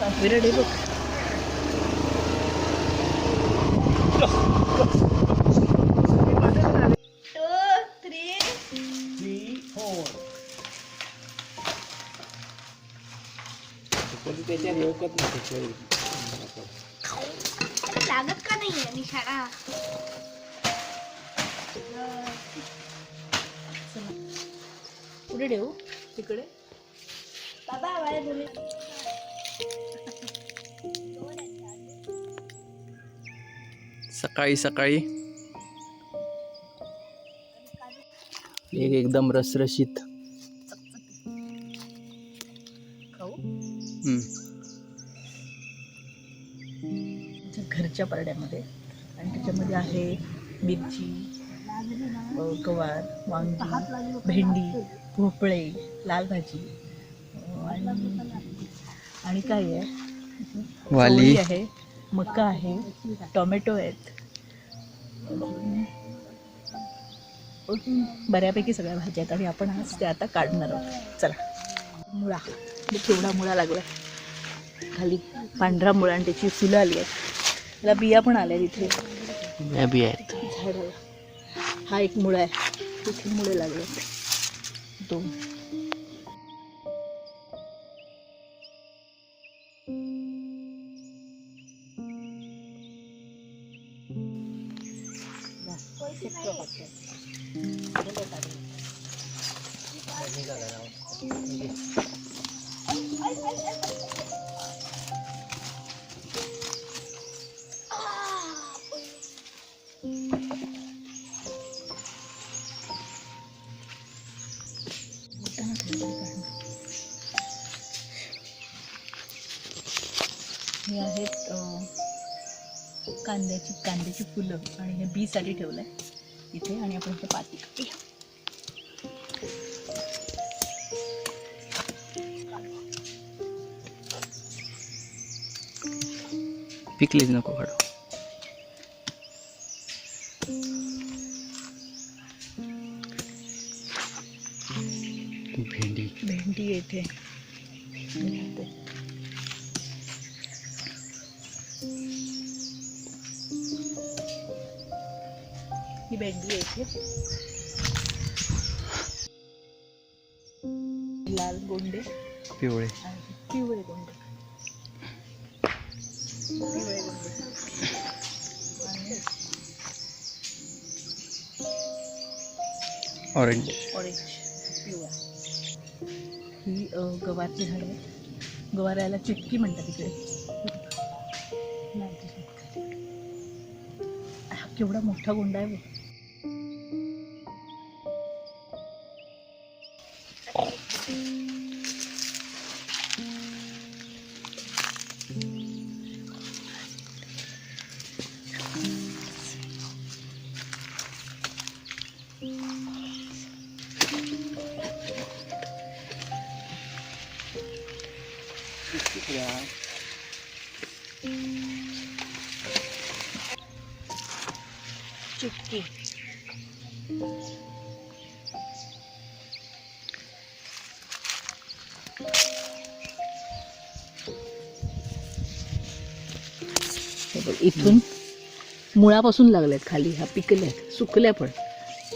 विरड आहे बघ नाही लागत का नाही आहे निशाणा पुढे ठेवू तिकडे बाबा आवाज सकाळी सकाळी एक एकदम रसरशीत घरच्या परड्यामध्ये. आणि त्याच्यामध्ये आहे मिरची गवार वांगी भेंडी भोपळे लाल भाजी आणि काय आहे? वाली. आहे. मका आहे टोमॅटो आहेत. बऱ्यापैकी सगळ्या भाज्या आहेत आणि आपण आज ते आता काढणार आहोत. चला. मुळा. केवढा मुळा लागला खाली पांढरा मुळा आणि त्याची फुलं आली आहेत. त्याला बिया पण आल्या तिथे या बी आहेत. झाडाला हा एक मुळा आहे. तिथे मुळे लागले दोन. हे आहेत कांद्याची कांद्याची फुलं आणि हे बीसाठी ठेवलं आहे इथे आणि आपण इथे पाती काढूया. पिकलीच नको काढू भेंडी. भेंडी येते. ही भेंडी येते लाल गोंडे पिवळे. पिवळे गोंडे. पिवळे गोंडे. आणि ऑरेंज ऑरेंज पिवळा. ही गवारची झाडं आहेत गवाराला चिटकी म्हणतात तिकडे केवढा मोठा गोंडा आहे बघ. चिटकी इथून मुळापासून लागल्यात खाली ह्या पिकल्यात सुकल्या पण.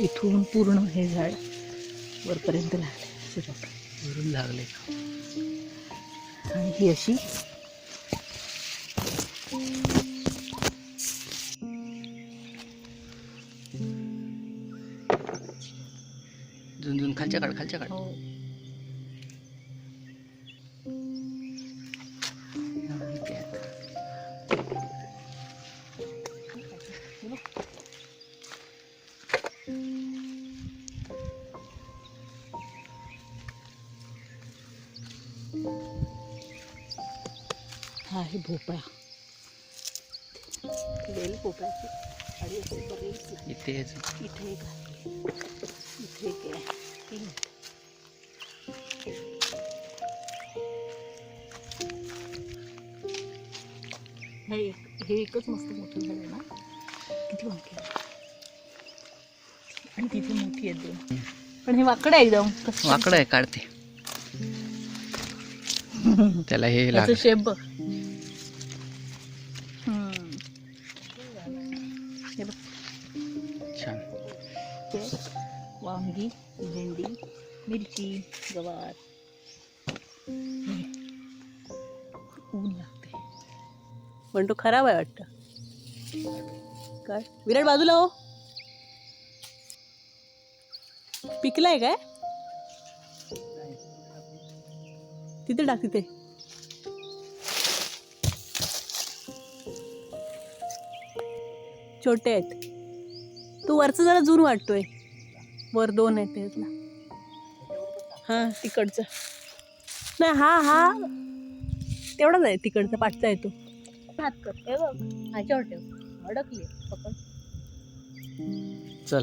इथून पूर्ण हे झाड वरपर्यंत लागले. वरून लागले आणि ही अशी झुंझुन खालच्या काढ खालच्या काढ. हा आहे भोपळा. वेल भोपळाची आणि बरेच इथे एक आहे. इथे एक आहे. तीन. हे एक- हे एकच मस्त मोठं आहे ना? किती आहे. आणि तिथे मोठी आहे दोन पण हे वाकडं आहे एकदम. कसं वाकडं आहे काढते. त्याला हे लागलं. शेप बघ. हम्म. हे बघ. छान. ते वांगी भेंडी मिरची गवार. ऊन लागते पण तो खराब आहे वाटतं. काय विराट बाजूला हो. पिकलाय काय? तिथे टाक तिथे. छोटे आहेत. तो वरचं जरा जून वाटतोय. वर दोन आहेत त्यातला. हा तिकडचा. नाही हा हा. तेवढाच आहे तिकडचा पाठचा आहे तो. हात कर. हे बघ ह्याच्यावर ठेव. अडकली. पकड. चल.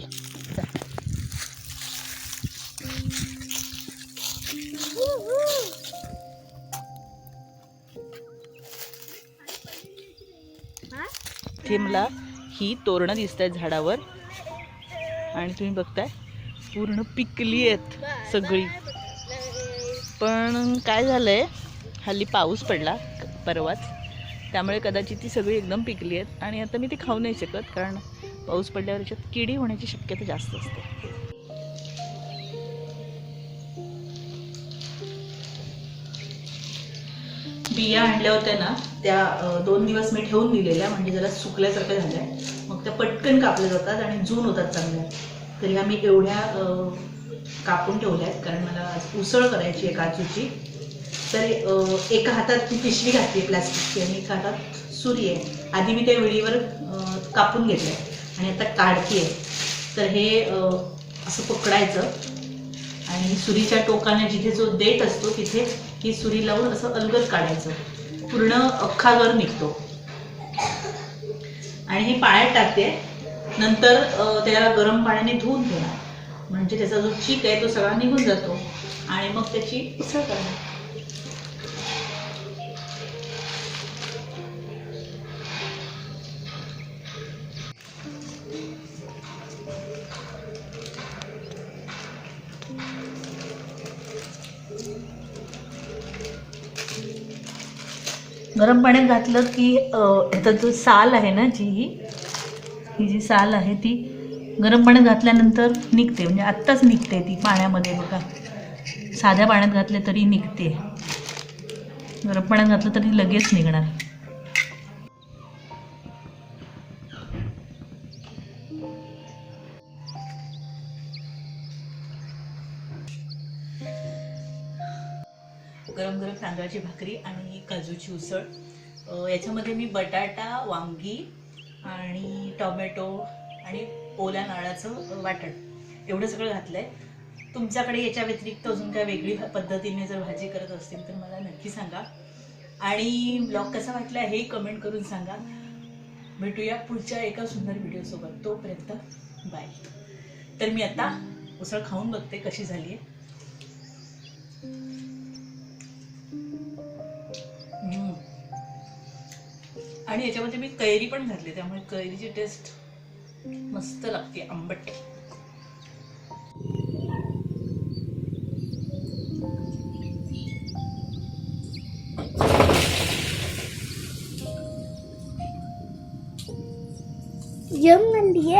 मला ही तोरणं दिसत आहेत झाडावर. आणि तुम्ही बघताय पूर्ण पिकली आहेत सगळी. पण काय झालंय? हल्ली पाऊस पडला परवाच. त्यामुळे कदाचित ती सगळी एकदम पिकली आहेत. आणि आता मी ती खाऊ नाही शकत कारण पाऊस पडल्यावर याच्यात किडी होण्याची शक्यता जास्त असते. बिया आणल्या होत्या ना त्या दोन दिवस मी ठेवून दिलेल्या म्हणजे जरा सुकल्यासारख्या झाल्या. मग त्या पटकन कापल्या जातात आणि जून होतात चांगल्या. तर ह्या मी एवढ्या कापून ठेवल्या आहेत कारण मला उसळ करायची आहे काजूची. तर एका हातात ती पिशवी घातली प्लास्टिकची आणि एका हातात सुरी आहे. आधी मी त्या वेळीवर कापून घेतलं आणि आता काढते आहे तर हे असं पकडायचं आणि सुरीच्या टोकाने जिथे जो देठ असतो तिथे ही सुरी लावून असं अलगद काढायचं. पूर्ण अख्खा गर निघतो. आणि हे पाण्यात टाकते. नंतर त्याला गरम पाण्याने धुवून घेणार. म्हणजे त्याचा जो चीक आहे तो सगळा निघून जातो. आणि मग त्याची उसळ करणार. गरम पाण्यात घातलं की अ, ह्याचा जो साल आहे ना जी ही ही जी साल आहे ती गरम पाण्यात घातल्यानंतर निघते. म्हणजे आत्ताच निघते ती पाण्यामध्ये बघा. साध्या पाण्यात घातले तरी निघते. गरम पाण्यात घातलं तरी लगेच निघणार. तांदळाची भाकरी आणि काजूची उसळ. याच्यामध्ये मी बटाटा वांगी आणि टोमॅटो आणि ओल्या नारळाचं वाटण एवढं सगळं घातलं आहे तुमच्याकडे याच्या व्यतिरिक्त अजून काय वेगळी पद्धतीने जर भाजी करत असतील तर मला नक्की सांगा. आणि ब्लॉग कसा वाटला हे कमेंट करून सांगा. भेटूया पुढच्या एका सुंदर व्हिडिओसोबत. तोपर्यंत बाय तर मी आता उसळ खाऊन बघते कशी झाली आहे आणि याच्यामध्ये मी कैरी पण घातली त्यामुळे कैरीची टेस्ट मस्त लागते आंबट. यम म्हणली